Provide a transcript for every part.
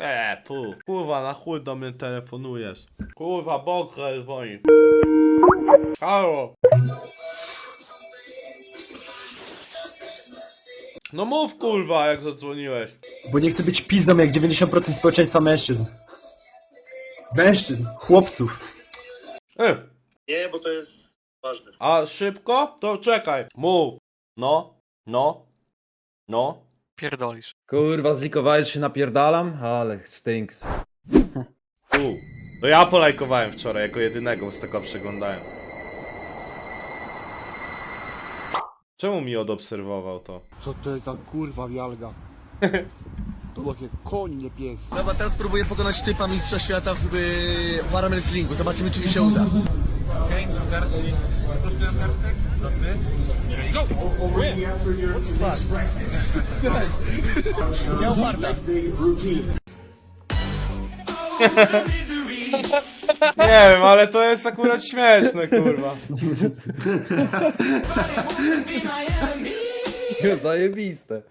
Eee, fu. Kurwa, na chuj do mnie telefonujesz. Kurwa, Bokrel dzwoni. Halo. No mów kurwa, jak zadzwoniłeś. Bo nie chcę być pizdą jak 90% społeczeństwa mężczyzn. Mężczyzn, chłopców. E, Nie, bo to jest ważne. a szybko? To czekaj. Mów. No, no, no. Pierdolisz. Kurwa, zlikowałeś się napierdalam? Ale stinks. U. To ja polajkowałem wczoraj jako jedynego, z tego przeglądałem. Czemu mi odobserwował to? Co to jest za kurwa wialga? To takie koń, nie pies. Dobra, teraz próbuję pokonać typa mistrza świata w y, Wrestlingu. Zobaczymy, czy mi się uda. Miał farta. Nie wiem, ale to jest akurat śmieszne, kurwa. Zajebiste.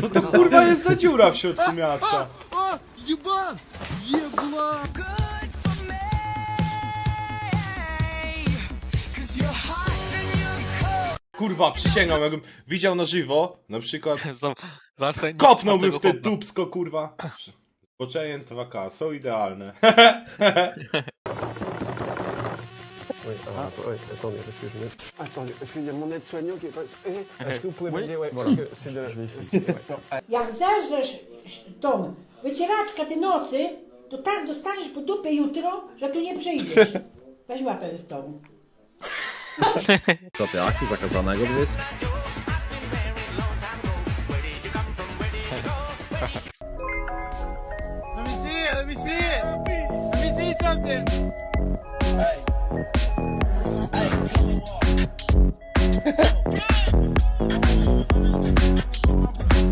Co to kurwa jest za dziura w środku miasta? Kurwa, przysięgam, jakbym widział na żywo, na przykład Zawsze kopnąłbym w te dupsko, kurwa. Zboczeniec 2K, są idealne. Attendez, est-ce qu'il y a mon aide-soignant qui est Est-ce que vous pouvez dire, ouais, parce que c'est de... Jak zeżresz tą wycieraczkę tej nocy, to tak dostaniesz po dupie jutro, że tu nie przyjdziesz. Weź łapę ze stołu. Co ty, aktu zakazanego tu jest? Let me see it. Let me see it. Let me see something.